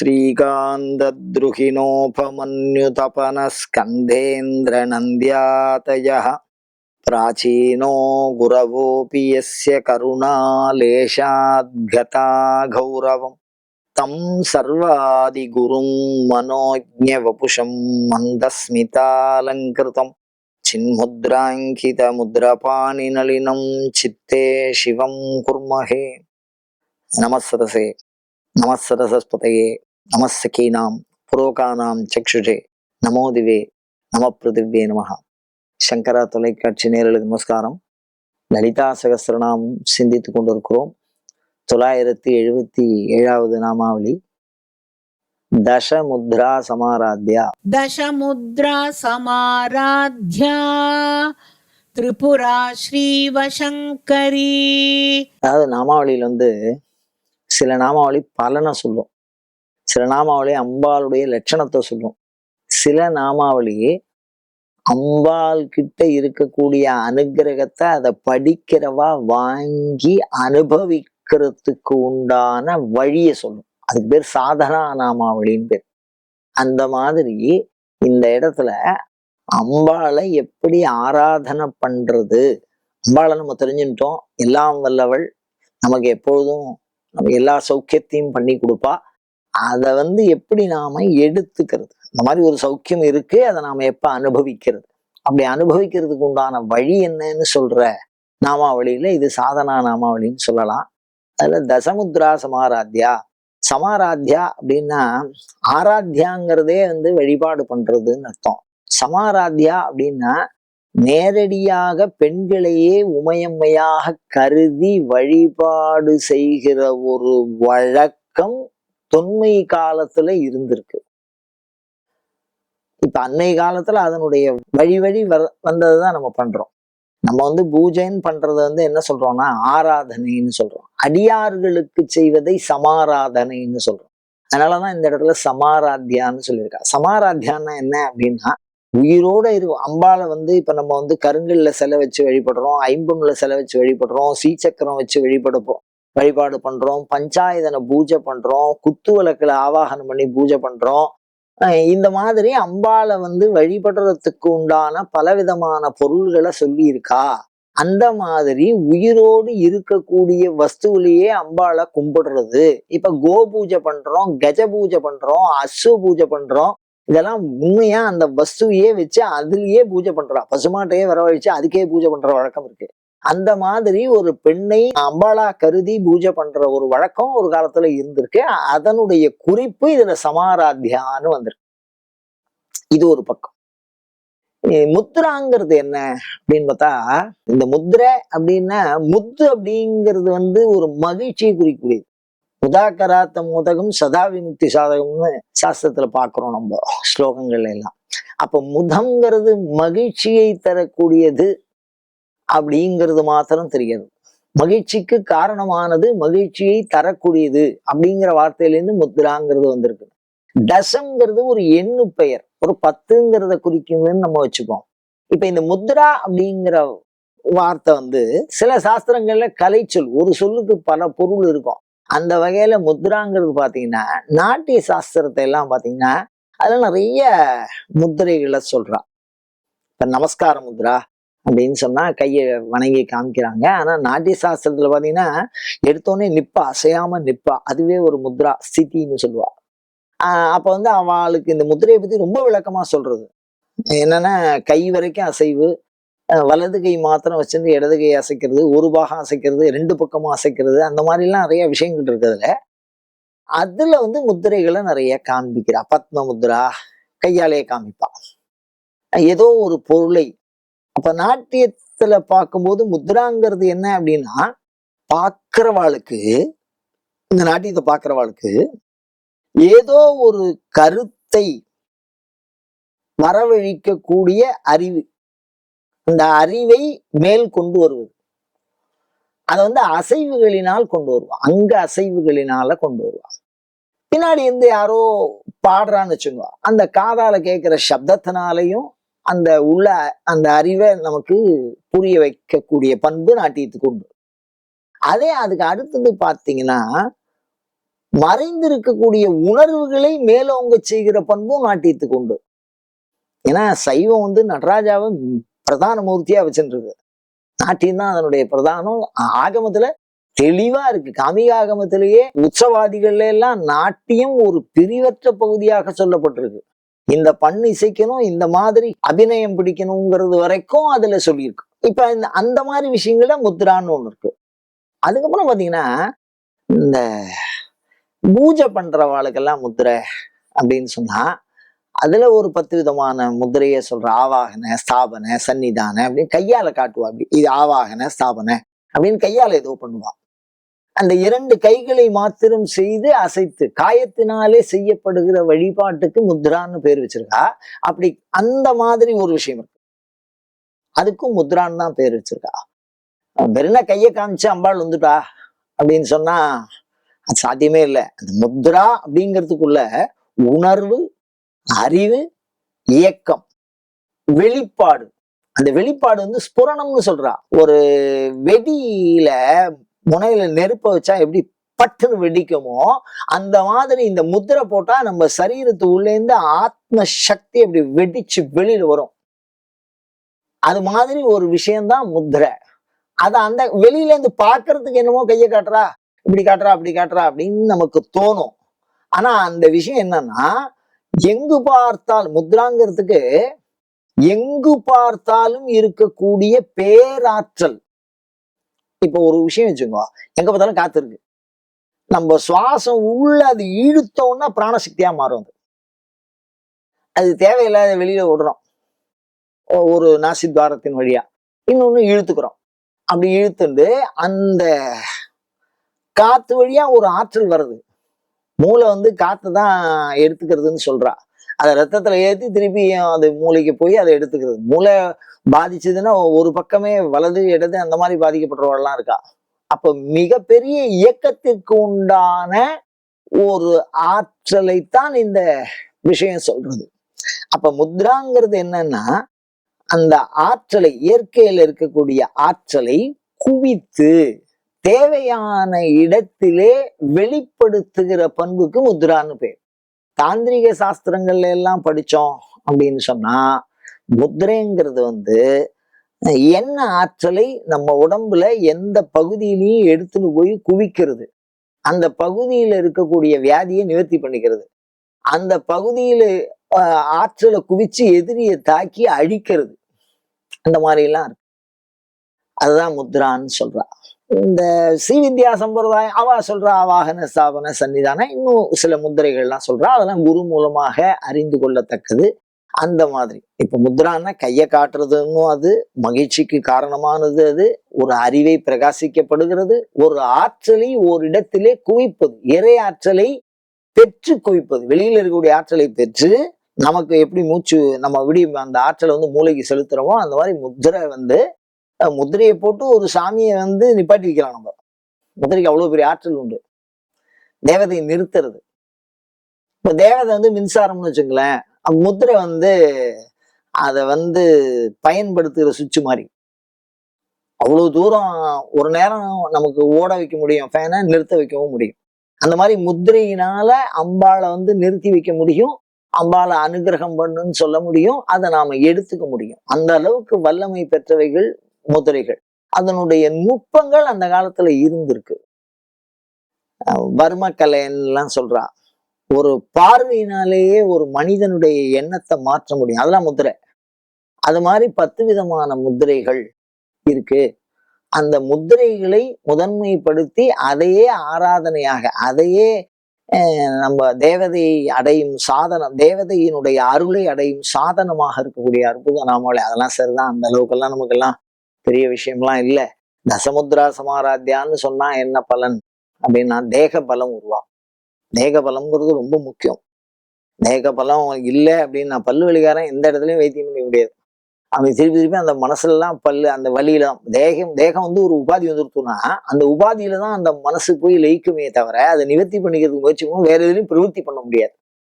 श्रीकान्तद्रुहिणोपमन्युतपनस्कन्धेन्द्रनन्द्यातयः प्राचीनो गुरवोऽपि यस्य करुणालेशाद्गता गौरवम् तं सर्वादिगुरुं मनोज्ञवपुषं मन्दस्मितालङ्कृतम् చిన్ముద్రాంకితముద్రపాణినళినం చిత్తే శివం కుర్మహే నమస్సరసే నమస్సరసస్పతయే நமசகீனாம் புரோகானாம் சக்ஷுஷே நமோதிவே நம பிருதிவே நமஹா சங்கரா தொலைக்காட்சி நேரலுக்கு நமஸ்காரம் லலிதா சகசிரநாமம் சிந்தித்து கொண்டிருக்கிறோம் தொள்ளாயிரத்தி எழுபத்தி ஏழாவது நாமாவளி தசமுத்ரா சமாராத்யா दशमुद्रा समाराध्या त्रिपुरा श्रीवशङ्करी அதாவது நாமாவளியில் வந்து சில நாமாவளி பலனை சொல்லும் சில நாமாவளி அம்பாளுடைய லட்சணத்தை சொல்லும். சில நாமாவளி அம்பாள் கிட்ட இருக்கக்கூடிய அனுகிரகத்தை அதை படிக்கிறவா வாங்கி அனுபவிக்கிறதுக்கு உண்டான வழியை சொல்லும். அதுக்கு பேர் சாதனா நாமாவளின்னு பேர். அந்த மாதிரி இந்த இடத்துல அம்பாளை எப்படி ஆராதனை பண்றது? அம்பாளை நம்ம தெரிஞ்சுட்டோம் எல்லாம் வல்லவள். நமக்கு எப்பொழுதும் நம்ம எல்லா சௌக்கியத்தையும் பண்ணி கொடுப்பா. அதை வந்து எப்படி நாம எடுத்துக்கிறது? இந்த மாதிரி ஒரு சௌக்கியம் இருக்கு அதை நாம எப்ப அனுபவிக்கிறது? அப்படி அனுபவிக்கிறதுக்கு உண்டான வழி என்னன்னு சொல்ற நாமாவளியில இது சாதனா நாமாவளின்னு சொல்லலாம். அதுல தசமுத்ரா சமாராத்தியா சமாராத்யா அப்படின்னா ஆராத்தியாங்கிறதே வந்து வழிபாடு பண்றதுன்னு அர்த்தம். சமாராத்தியா அப்படின்னா நேரடியாக பெண்களையே உமையம்மையாக கருதி வழிபாடு செய்கிற ஒரு வழக்கம் தொன்மை காலத்துல இருந்திருக்கு. இப்ப அன்னை காலத்துல அதனுடைய வழி வழி வர வந்ததுதான் நம்ம பண்றோம். நம்ம வந்து பூஜைன்னு பண்றது வந்து என்ன சொல்றோம்னா ஆராதனைன்னு சொல்றோம். அடியார்களுக்கு செய்வதை சமாராதனைன்னு சொல்றோம். அதனாலதான் இந்த இடத்துல சமாராத்தியான்னு சொல்லியிருக்கா. சமாராத்தியான்னா என்ன அப்படின்னா உயிரோட இருக்கும் அம்பாளை வந்து இப்ப நம்ம வந்து கருங்கல்ல சிலை வச்சு வழிபடுறோம் ஐம்பொன்னுல சிலை வச்சு வழிபடுறோம் சீச்சக்கரம் வச்சு வழிபடுப்போம் வழிபாடு பண்றோம் பஞ்சாயுதனை பூஜை பண்றோம் குத்து விளக்குல ஆவாகனம் பண்ணி பூஜை பண்றோம். அஹ் இந்த மாதிரி அம்பாளை வந்து வழிபடுறதுக்கு உண்டான பலவிதமான பொருள்களை சொல்லி இருக்கா அந்த மாதிரி உயிரோடு இருக்கக்கூடிய வஸ்துவிலேயே அம்பாளை கும்பிடுறது. இப்ப கோ பூஜை பண்றோம் கஜ பூஜை பண்றோம் அஸ்வ பூஜை பண்றோம். இதெல்லாம் உண்மையா அந்த வஸ்துவையே வச்சு அதுலயே பூஜை பண்றா? பசுமாட்டையே வரவழைச்சு அதுக்கே பூஜை பண்ற வழக்கம் இருக்கு. அந்த மாதிரி ஒரு பெண்ணை அம்பாளா கருதி பூஜை பண்ற ஒரு வழக்கம் ஒரு காலத்துல இருந்திருக்கு. அதனுடைய குறிப்பு இதுல சமாராத்தியான்னு வந்திருக்கு. இது ஒரு பக்கம். முத்ராங்கிறது என்ன அப்படின்னு பார்த்தா இந்த முத்ரை அப்படின்னா முத்து அப்படிங்கிறது வந்து ஒரு மகிழ்ச்சியை குறிக்கக்கூடியது. முதாக்கராத்த முதகம் சதா விமுக்தி சாதகம்னு சாஸ்திரத்துல பாக்குறோம் நம்ம ஸ்லோகங்கள்ல எல்லாம். அப்ப முதங்கிறது மகிழ்ச்சியை தரக்கூடியது அப்படிங்கிறது மாத்திரம் தெரியாது. மகிழ்ச்சிக்கு காரணமானது மகிழ்ச்சியை தரக்கூடியது அப்படிங்கிற வார்த்தையிலேருந்து முத்ராங்கிறது வந்திருக்கு. டசம்ங்கிறது ஒரு எண்ணு பெயர். ஒரு பத்துங்கிறத குறிக்குதுன்னு நம்ம வச்சுப்போம். இப்ப இந்த முத்ரா அப்படிங்கிற வார்த்தை வந்து சில சாஸ்திரங்கள்ல கலைச்சொல் ஒரு சொல்லுக்கு பல பொருள் இருக்கும். அந்த வகையில முத்ராங்கிறது பாத்தீங்கன்னா நாட்டிய சாஸ்திரத்தை எல்லாம் பாத்தீங்கன்னா அதுல நிறைய முத்திரைகளை சொல்றா இப்ப நமஸ்கார முத்ரா அப்படின்னு சொன்னா கையை வணங்கி காமிக்கிறாங்க. ஆனா நாட்டிய சாஸ்திரத்துல பாத்தீங்கன்னா எடுத்தோடனே நிப்பா அசையாம நிப்பா அதுவே ஒரு முத்ரா ஸ்திதின்னு சொல்லுவா. ஆஹ் அப்ப வந்து அவளுக்கு இந்த முத்திரையை பத்தி ரொம்ப விளக்கமா சொல்றது. என்னன்னா கை வரைக்கும் அசைவு வலது கை மாத்திரம் வச்சிருந்து இடது கை அசைக்கிறது ஒரு பாகம் அசைக்கிறது ரெண்டு பக்கமும் அசைக்கிறது அந்த மாதிரிலாம் நிறைய விஷயங்கள் இருக்குதுல அதுல வந்து முத்திரைகளை நிறைய காண்பிக்கிறா. பத்ம முத்ரா கையாலேயே காமிப்பா. ஏதோ ஒரு பொருளை அப்ப நாட்டியத்துல பார்க்கும்போது முத்ராங்கிறது என்ன அப்படின்னா பார்க்கிறவாளுக்கு இந்த நாட்டியத்தை பார்க்கிறவாளுக்கு ஏதோ ஒரு கருத்தை வரவழிக்கக்கூடிய அறிவு. அந்த அறிவை மேல் கொண்டு வருவது. அதை வந்து அசைவுகளினால் கொண்டு வருவான் அங்க அசைவுகளினால கொண்டு வருவான் பின்னாடி இருந்து யாரோ பாடுறான்னு வச்சுக்கோ அந்த காதால கேட்கிற சப்தத்தினாலையும் அந்த உள்ள அந்த அறிவை நமக்கு புரிய வைக்கக்கூடிய பண்பு நாட்டியத்துக்கு உண்டு. அதே அதுக்கு அடுத்தது பார்த்தீங்கன்னா மறைந்திருக்கக்கூடிய உணர்வுகளை மேலோங்க செய்கிற பண்பும் நாட்டியத்துக்கு உண்டு. ஏன்னா சைவம் வந்து நடராஜாவை பிரதான மூர்த்தியா வச்சுருக்கு நாட்டியம் தான் அதனுடைய பிரதானம். ஆகமத்துல தெளிவா இருக்கு. காமிக ஆகமத்திலேயே உற்சவாதிகள்ல எல்லாம் நாட்டியம் ஒரு பிரிவற்ற பகுதியாக சொல்லப்பட்டிருக்கு. இந்த பண்ணு இசைக்கணும் இந்த மாதிரி அபிநயம் பிடிக்கணுங்கிறது வரைக்கும் அதுல சொல்லியிருக்கு. இப்ப இந்த அந்த மாதிரி விஷயங்கள்ல முத்ரான்னு ஒண்ணு இருக்கு. அதுக்கப்புறம் பாத்தீங்கன்னா இந்த பூஜை பண்றவாளுக்கெல்லாம் முத்திரை அப்படின்னு சொன்னா அதுல ஒரு பத்து விதமான முத்திரையை சொல்ற ஆவாகன ஸ்தாபன சன்னிதான அப்படின்னு கையால காட்டுவா அப்படி இது ஆவாகன ஸ்தாபன அப்படின்னு கையால ஏதோ பண்ணுவான் அந்த இரண்டு கைகளை மாத்திரம் செய்து அசைத்து காயத்தினாலே செய்யப்படுகிற வழிபாட்டுக்கு முத்ரான்னு பேர் வச்சிருக்கா? அப்படி அந்த மாதிரி ஒரு விஷயம் இருக்கு. அதுக்கும் முத்ரான்னு தான் பேர் வச்சிருக்கா. வெறும் கையை காமிச்சு அம்பாள் வந்துட்டா அப்படின்னு சொன்னா அது சாத்தியமே இல்லை. அந்த முத்ரா அப்படிங்கிறதுக்குள்ள உணர்வு அறிவு இயக்கம் வெளிப்பாடு. அந்த வெளிப்பாடு வந்து ஸ்புரணம்னு சொல்றா. ஒரு வெடியில முனையில நெருப்பை வச்சா எப்படி பட்டுன்னு வெடிக்குமோ அந்த மாதிரி இந்த முத்திரை போட்டா நம்ம சரீரத்து உள்ளேந்து ஆத்ம சக்தி அப்படி வெடிச்சு வெளியில வரும். அது மாதிரி ஒரு விஷயம்தான் முத்திரை. அது அந்த வெளியில இருந்து பாக்குறதுக்கு என்னமோ கையை காட்டுறா இப்படி காட்டுறா அப்படி காட்டுறா அப்படின்னு நமக்கு தோணும். ஆனா அந்த விஷயம் என்னன்னா எங்கு பார்த்தால் முத்ராங்கிறதுக்கு எங்கு பார்த்தாலும் இருக்கக்கூடிய பேராற்றல். இப்போ ஒரு விஷயம் வச்சுக்கோ எங்க பார்த்தாலும் காத்து இருக்கு நம்ம சுவாசம் உள்ள அது இழுத்தோம்னா பிராணசக்தியா மாறும் அது. அது தேவையில்லாத வெளியில விடுறோம் ஒ- ஒரு நாசித்வாரத்தின் வழியா. இன்னொன்னு இழுத்துக்கிறோம். அப்படி இழுத்துண்டு அந்த காத்து வழியா ஒரு ஆற்றல் வருது மூளை வந்து காத்து தான் எடுத்துக்கிறதுன்னு சொல்றா. அதை ரத்தத்துல ஏத்தி திருப்பி அது மூளைக்கு போய் அதை எடுத்துக்கிறது. மூளை பாதிச்சதுன்னா ஒரு பக்கமே வலது இடது அந்த மாதிரி பாதிக்கப்படுறவங்கலாம் இருக்கா? அப்ப மிகப்பெரிய இயக்கத்திற்கு உண்டான ஒரு ஆற்றலைத்தான் இந்த விஷயம் சொல்றது. அப்ப முத்ராங்கிறது என்னன்னா அந்த ஆற்றலை இயற்கையில இருக்கக்கூடிய ஆற்றலை குவித்து தேவையான இடத்திலே வெளிப்படுத்துகிற பண்புக்கு முத்ரான்னு பேர். தாந்திரிக சாஸ்திரங்கள்ல எல்லாம் படிச்சோம் அப்படின்னு சொன்னா முத்ரைங்கிறது வந்து என்ன ஆற்றலை நம்ம உடம்புல எந்த பகுதியிலையும் எடுத்துன்னு போய் குவிக்கிறது. அந்த பகுதியில இருக்கக்கூடிய வியாதியை நிவர்த்தி பண்ணிக்கிறது. அந்த பகுதியில ஆஹ், ஆற்றலை குவிச்சு எதிரியை தாக்கி அழிக்கிறது. அந்த மாதிரி எல்லாம் இருக்கு. அதுதான் முத்ரான்னு சொல்றா. இந்த ஸ்ரீவித்யா சம்பிரதாயம் அவ சொல்றா வாகன ஸ்தாபன சன்னிதானம் இன்னும் சில முத்திரைகள்லாம் சொல்றா. அதெல்லாம் குரு மூலமாக அறிந்து கொள்ளத்தக்கது. அந்த மாதிரி. இப்ப முத்ரான்னா கையை காட்டுறதுன்னும் அது மகிழ்ச்சிக்கு காரணமானது அது ஒரு அறிவை பிரகாசிக்கப்படுகிறது ஒரு ஆற்றலை ஒரு இடத்திலே குவிப்பது இறை ஆற்றலை பெற்று குவிப்பது வெளியில இருக்கக்கூடிய ஆற்றலை பெற்று நமக்கு எப்படி மூச்சு நம்ம விடி அந்த ஆற்றலை வந்து மூளைக்கு செலுத்துறோமோ அந்த மாதிரி முத்திரை வந்து முதிரையை முத்திரையை போட்டு ஒரு சாமியை வந்து நிப்பாட்டி வைக்கலாம் நம்ம. முதிரைக்கு அவ்வளவு பெரிய ஆற்றல் உண்டு. தேவதையை நிறுத்துறது. இப்ப தேவதை வந்து மின்சாரம்னு வச்சுங்களேன் அப்ப முத்திரை வந்து அதை வந்து பயன்படுத்துகிற சுவிட்ச் மாதிரி. அவ்வளவு தூரம் ஒரு நேரம் நமக்கு ஓட வைக்க முடியும் ஃபேனை நிறுத்த வைக்கவும் முடியும். அந்த மாதிரி முத்திரையினால அம்பாளை வந்து நிறுத்தி வைக்க முடியும். அம்பாளை அனுகிரகம் பண்ணுன்னு சொல்ல முடியும். அதை நாம எடுத்துக்க முடியும். அந்த அளவுக்கு வல்லமை பெற்றவைகள் முதிரைகள். அதனுடைய நுட்பங்கள் அந்த காலத்துல இருந்திருக்கு. அஹ் வர்ம கலைன்னுலாம் சொல்றா. ஒரு பார்வையினாலேயே ஒரு மனிதனுடைய எண்ணத்தை மாற்ற முடியும். அதெல்லாம் முத்திரை அது மாதிரி பத்து விதமான முத்திரைகள் இருக்கு. அந்த முத்திரைகளை முதன்மைப்படுத்தி அதையே ஆராதனையாக அதையே நம்ம தேவதையை அடையும் சாதனம் தேவதையினுடைய அருளை அடையும் சாதனமாக இருக்கக்கூடிய அற்புத நாமாவளி அதெல்லாம் சரிதான். அந்த அளவுக்கெல்லாம் நமக்கெல்லாம் பெரிய விஷயம்லாம் இல்லை. தசமுத்ரா சமாராத்தியான்னு சொன்னா என்ன பலன்? அப்படின்னா தேக பலம் உருவாகும். தேக பலம்ங்கிறது ரொம்ப முக்கியம். தேக பலம் இல்லை அப்படின்னு நான் பல்லு எந்த இடத்துலயும் வைத்தியம் பண்ண முடியாது. அவன் திருப்பி திருப்பி அந்த மனசுல எல்லாம் பல்லு அந்த வழியில தான் தேகம் தேகம் வந்து ஒரு உபாதி வந்துருத்துனா அந்த உபாதியில தான் அந்த மனசு போய் லயிக்குமே தவிர அதை நிவர்த்தி பண்ணிக்கிறதுக்கு முயற்சி பண்ணும் வேற எதுலையும் பிரவೃತ್ತಿ பண்ண முடியாது.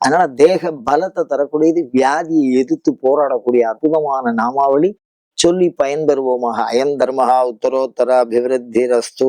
அதனால தேக பலத்தை தரக்கூடியது வியாதியை எதிர்த்து போராடக்கூடிய அற்புதமான நாமாவளி சொல்லி பயன்பெறுவோமாக. அயன் தர்மஹா உத்தரோத்தர அபிவிருத்தி ரஸ்து